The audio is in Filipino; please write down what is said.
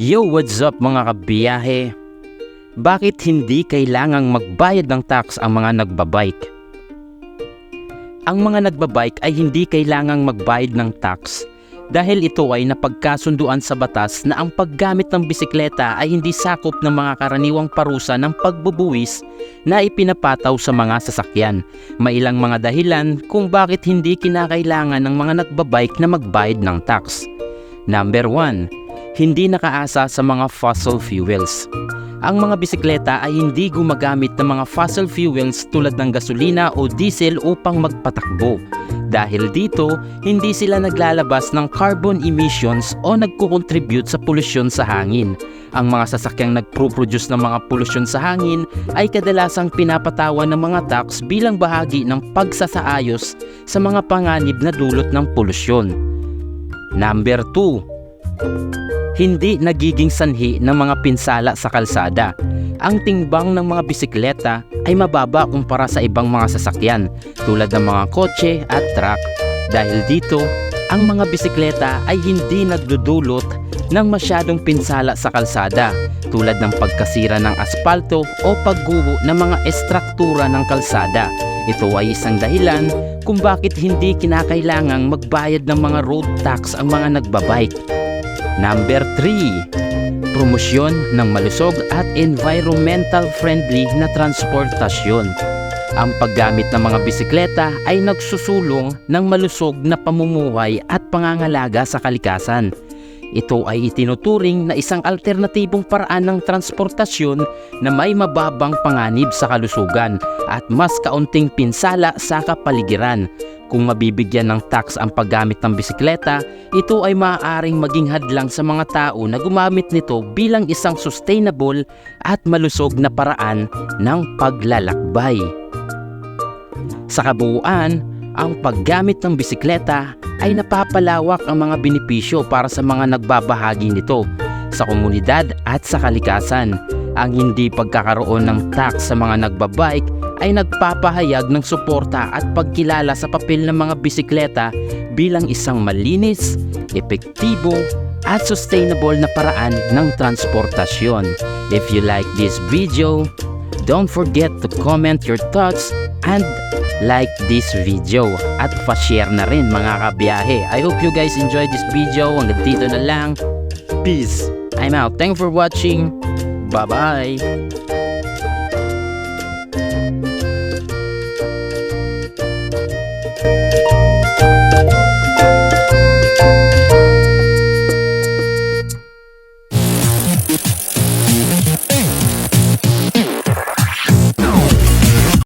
Yo, what's up mga kabiyahe? Bakit hindi kailangang magbayad ng tax ang mga nagbabike? Ang mga nagbabike ay hindi kailangang magbayad ng tax dahil ito ay napagkasunduan sa batas na ang paggamit ng bisikleta ay hindi sakop ng mga karaniwang parusa ng pagbubuwis na ipinapataw sa mga sasakyan. May ilang mga dahilan kung bakit hindi kinakailangan ng mga nagbabike na magbayad ng tax. Number 1 hindi nakaasa sa mga fossil fuels. Ang mga bisikleta ay hindi gumagamit ng mga fossil fuels tulad ng gasolina o diesel upang magpatakbo. Dahil dito, hindi sila naglalabas ng carbon emissions o nagkukontribute sa polusyon sa hangin. Ang mga sasakyang nagpro-produce ng mga polusyon sa hangin ay kadalasang pinapatawan ng mga tax bilang bahagi ng pagsasaayos sa mga panganib na dulot ng polusyon. Number 2 hindi nagiging sanhi ng mga pinsala sa kalsada. Ang tingbang ng mga bisikleta ay mababa kumpara sa ibang mga sasakyan tulad ng mga kotse at truck. Dahil dito, ang mga bisikleta ay hindi nagdudulot ng masyadong pinsala sa kalsada tulad ng pagkasira ng aspalto o pagguho ng mga estruktura ng kalsada. Ito ay isang dahilan kung bakit hindi kinakailangang magbayad ng mga road tax ang mga nagbabike. Number 3. Promosyon ng malusog at environmental friendly na transportasyon. Ang paggamit ng mga bisikleta ay nagsusulong ng malusog na pamumuhay at pangangalaga sa kalikasan. Ito ay itinuturing na isang alternatibong paraan ng transportasyon na may mababang panganib sa kalusugan at mas kaunting pinsala sa kapaligiran. Kung mabibigyan ng tax ang paggamit ng bisikleta, ito ay maaaring maging hadlang sa mga tao na gumamit nito bilang isang sustainable at malusog na paraan ng paglalakbay. Sa kabuuan, ang paggamit ng bisikleta ay napapalawak ang mga benepisyo para sa mga nagbabahagi nito sa komunidad at sa kalikasan. Ang hindi pagkakaroon ng tax sa mga nagbabike ay nagpapahayag ng suporta at pagkilala sa papel ng mga bisikleta bilang isang malinis, epektibo at sustainable na paraan ng transportasyon. If you like this video, don't forget to comment your thoughts and like this video at pa-share na rin mga kabiyahe. I hope you guys enjoyed this video. Hanggang dito na lang. Peace. I'm out. Thank you for watching. Bye-bye.